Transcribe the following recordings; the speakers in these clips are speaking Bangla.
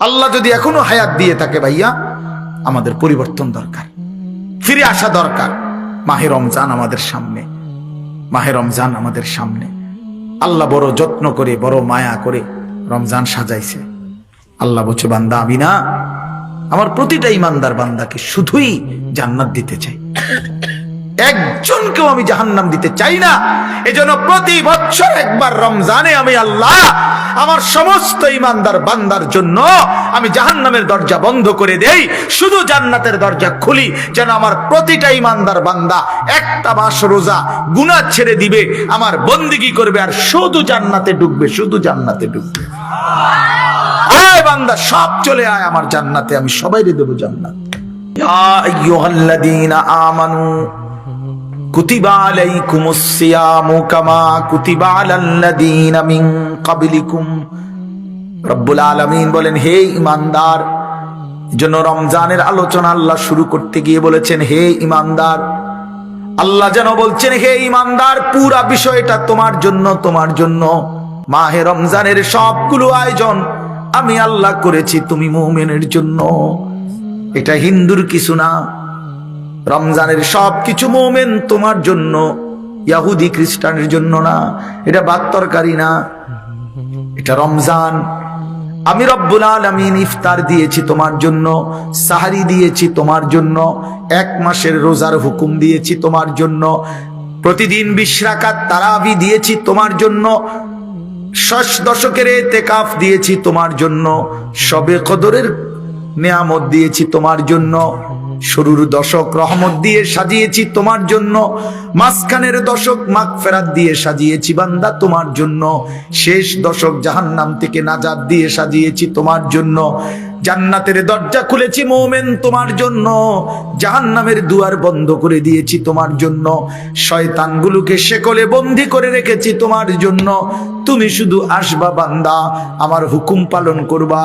আল্লাহ যদি এখনও হায়াত দিয়ে থাকে ভাইয়া, আমাদের পরিবর্তন দরকার। ফিরে আসা দরকার। মাহে রমজান আমাদের সামনে। মাহে রমজান আমাদের সামনে। আল্লাহ বড় যত্ন করে, বড় মায়া করে রমজান সাজাইছে। আল্লাহ বলছে, বান্দা, আমি না, আমার প্রতিটা ইমানদার বান্দাকে শুধুই জান্নাত দিতে চাই। একজনকেও আমি জাহান্নাম দিতে চাই না। এজন্য প্রতি বছর একবার রমজানে আমি আল্লাহ আমার সমস্ত ইমানদার বান্দার জন্য আমি জাহান্নামের দরজা বন্ধ করে দেই। শুধু জান্নাতের দরজা খুলি, যেন আমার প্রতিটা ইমানদার বান্দা একটা মাস রোজা, গুনাহ ছেড়ে দিবে, আমার বন্দিগি করবে আর শুধু জান্নাতে ঢুকবে, শুধু জান্নাতে ঢুকবে। আয় বান্দা, সব চলে আয়, আমার জান্নাতে, আমি সবাইকে দেবো জান্নাত। ইয়া আইয়ুহাল্লাযীনা আমানু কুতিবা আলাইকুমুস সিয়ামু কামা কুতিবা আলাল্লাযীনা মিন ক্বাবলিকুম রব্বুল আলামিন বলেন, হে ইমানদার জন্য রমজানের আলোচনা আল্লাহ শুরু করতে গিয়ে বলেছেন, হে ইমানদার, আল্লাহ যেন বলছেন, হে ইমানদার, পুরা বিষয়টা তোমার জন্য তোমার জন্য। মাহে রমজানের সবগুলো আয়োজন আমি আল্লাহ করেছি তুমি মুমিনের জন্য। এটা হিন্দুর কিছু না। রমজানের সব কিছু মোমেন তোমার জন্য, ইয়াহুদি খ্রিস্টানের জন্য না, এটা বাত্তরকারী না, এটা রমজান। আমি রব্বুল আলমিন ইফতার দিয়েছি তোমার জন্য, সাহারি দিয়েছি তোমার জন্য, এক মাসের রোজার হুকুম দিয়েছি তোমার জন্য, প্রতিদিন বিশ্রাকাত তারাবি দিয়েছি তোমার জন্য, ষষ্ঠ দশকের তেকাফ দিয়েছি তোমার জন্য, সবে কদরের নেয়ামত দিয়েছি তোমার জন্য। শুরুর দশক রহমত দিয়ে সাজিয়েছি তোমার জন্য, মাঝখানের দশক মাগ ফেরাত দিয়ে সাজিয়েছি বান্দা তোমার জন্য, শেষ দশক জাহান্নাম থেকে নাজাদ দিয়ে সাজিয়েছি তোমার জন্য জান্নাতের দরজা খুলেছি মোমেন তোমার জন্য। জাহান্নামের দুয়ার বন্ধ করে দিয়েছি তোমার জন্য। শয়তানগুলোকে শেকলে বন্দি করে রেখেছি তোমার জন্য। তুমি শুধু আসবা বান্দা, আমার হুকুম পালন করবা।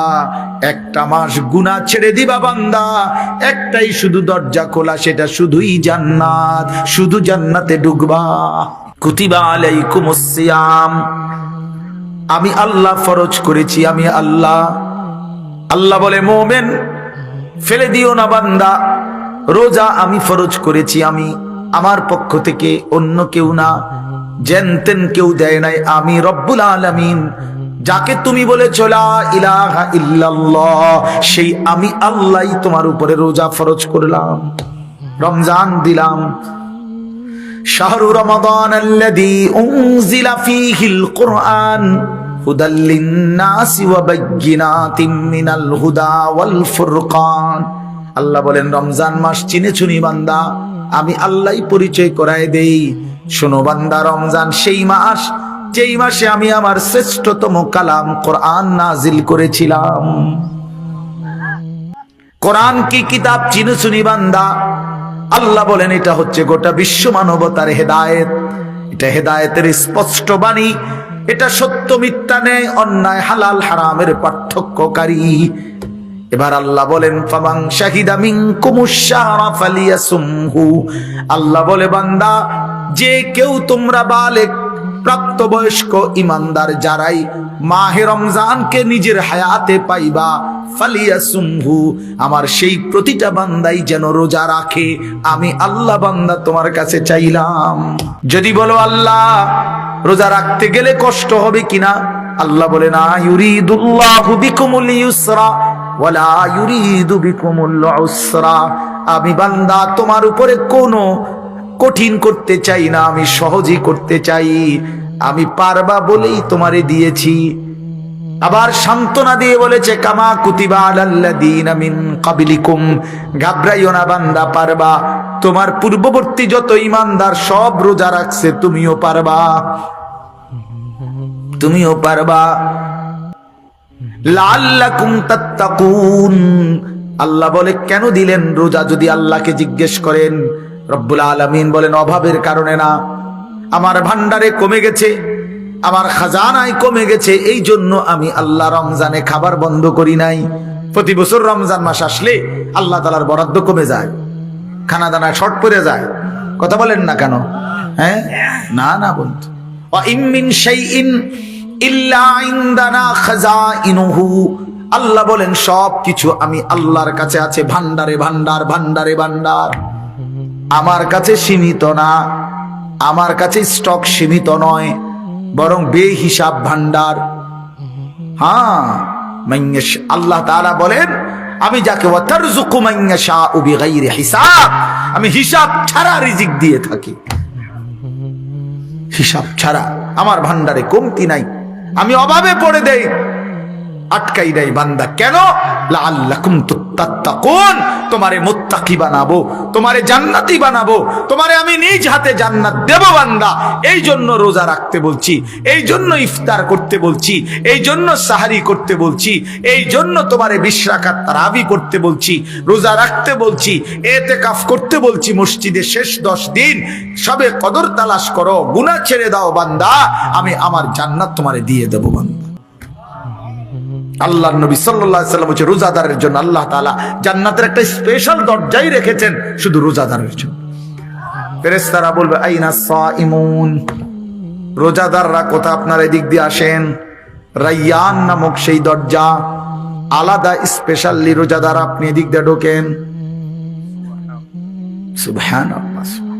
একটা মাস গুনাহ ছেড়ে দিবা বান্দা। একটাই শুধু দরজা খোলা, সেটা শুধুই জান্নাত, শুধু জান্নাতে ঢুকবা। কুতিবা আলাইকুমুস সিয়াম। আমি আল্লাহ ফরজ করেছি, আমি আল্লাহ আল্লাহ বলে, মোমেন, ফেলে দিও না বান্দা। রোজা আমি ফরজ করেছি, আমি আমার পক্ষ থেকে অন্য কেউ না। জেনতেন কেউ দেয় নাই, আমি রব্বুল আলামিন। যাকে তুমি বলে ইলাহা ইল্লাল্লাহ সেই আমি আল্লাহ তোমার উপরে রোজা ফরজ করলাম, রমজান দিলাম। শাহরু রমাদান হুদা আল্লাহ বলেন, রমজান মাস চিনে চুনি বান্দা, আমি আল্লাহই পরিচয় করায় দেই। শোনো বান্দা, রমজান সেই মাস, যেই মাসে আমি আমার শ্রেষ্ঠতম কালাম কোরআন নাজিল করেছিলাম। কোরআন কি কিতাব চিনে শুনি বান্দা? আল্লাহ বলেন, এটা হচ্ছে গোটা বিশ্ব মানবতার হেদায়েত। এটা হেদায়েতের স্পষ্ট বাণী। এটা সত্য মিথ্যা নেই, অন্যায় হালাল, হারামের পার্থক্যকারী। এবার আল্লাহ বলেন ফামাং শাহিদা মিনকুমুশ শাহরা ফালিয়াসুমহু। আল্লাহ বলে, বান্দা, যে কেউ তোমরা বালেক, প্রাপ্তবয়স্ক ইমানদার যারাই মাহে রমজানকে নিজের হায়াতে পাইবা, ফালিয়াসুমহু, আমার সেই প্রতিটা বান্দাই যেন রোজা রাখে। আমি আল্লাহ বান্দা তোমার কাছে চাইলাম। যদি বলো, আল্লাহ রোজা রাখতে গেলে কষ্ট হবে কিনা? আল্লাহ বলে, না আমি বান্দা, তোমার উপরে কোনো কঠিন করতে চাই না, আমি সহজই করতে চাই। আমি পারবা বলেই তোমারে দিয়েছি। আবার সান্ত্বনা দিয়ে বলেছে, কামা কুতিবা আলাল্লাযীনা মিন ক্বাবলিকুম। ঘাবড়াইও না বান্দা, পারবা। তোমার পূর্ববর্তী যত ইমানদার সব রোজা রাখছে, তুমিও পারবা। তুমিও পারবা। আল্লাহ বলে, কেন দিলেন রোজা যদি আল্লাহকে জিজ্ঞেস করেন? রব্বুল আলামিন বলেন, অভাবের কারণে না। আমার ভান্ডারে কমে গেছে, আমার খাজানায় কমে গেছে এই জন্য আমি আল্লাহ রমজানে খাবার বন্ধ করি নাই। প্রতি বছর রমজান মাস আসলে আল্লাহ তালার বরাদ্দ কমে যায় খানা দানা শর্ট পড়ে যায়। কথা বলেন না কেন? হ্যাঁ? না না বন্ধু। ইমিন সেই ইন আল্লাহ বলেন সব কিছু আমি আল্লাহর কাছে আছে ভান্ডারে ভান্ডার ভান্ডারে ভান্ডার আমার কাছে সীমিত না, আমার কাছে স্টক সীমিত নয়, বরং বেহিসাব ভান্ডার হ্যাঁ আল্লাহ তাআলা বলেন, আমি যাকে হিসাব, আমি হিসাব ছাড়া রিজিক দিয়ে থাকি। হিসাব ছাড়া আমার ভান্ডারে কমতি নাই। আমি অভাবে পড়ে দেই। আটকাই দেয় বান্দা। কেন? তুত্তাত্তাকুন। তোমারে মুত্তাকি বানাবো, তোমারে জান্নাতি বানাবো, তোমারে আমি নিজ হাতে জান্নাত দেব বান্দা। এই জন্য রোজা রাখতে বলছি, এই জন্য ইফতার করতে বলছি, এই জন্য সাহারি করতে বলছি, এই জন্য তোমারে বিশ্রাকাত তারাবি করতে বলছি, রোজা রাখতে বলছি এতে কাফ করতে বলছি, মসজিদে শেষ দশ দিন সবে কদর তালাশ করো, গুনাহ ছেড়ে দাও বান্দা, আমি আমার জান্নাত তোমারে দিয়ে দেবো বান্দা। আল্লাহ নবী আলাইহি সাল্লাম হচ্ছে রোজাদারের জন্য আল্লাহ তাআলা জান্নাতের একটা স্পেশাল দরজাই রেখেছেন শুধু রোজাদারের জন্য। ফেরেশতারা বলবে, আইনা সাইমুন রোজাদাররা কোথা আপনার এদিক দিয়ে আসেন? রাইয়ান নামক সেই দরজা, আলাদা স্পেশালি রোজাদার আপনি এদিক দিয়ে ঢোকেন। সুবহানাল্লাহ।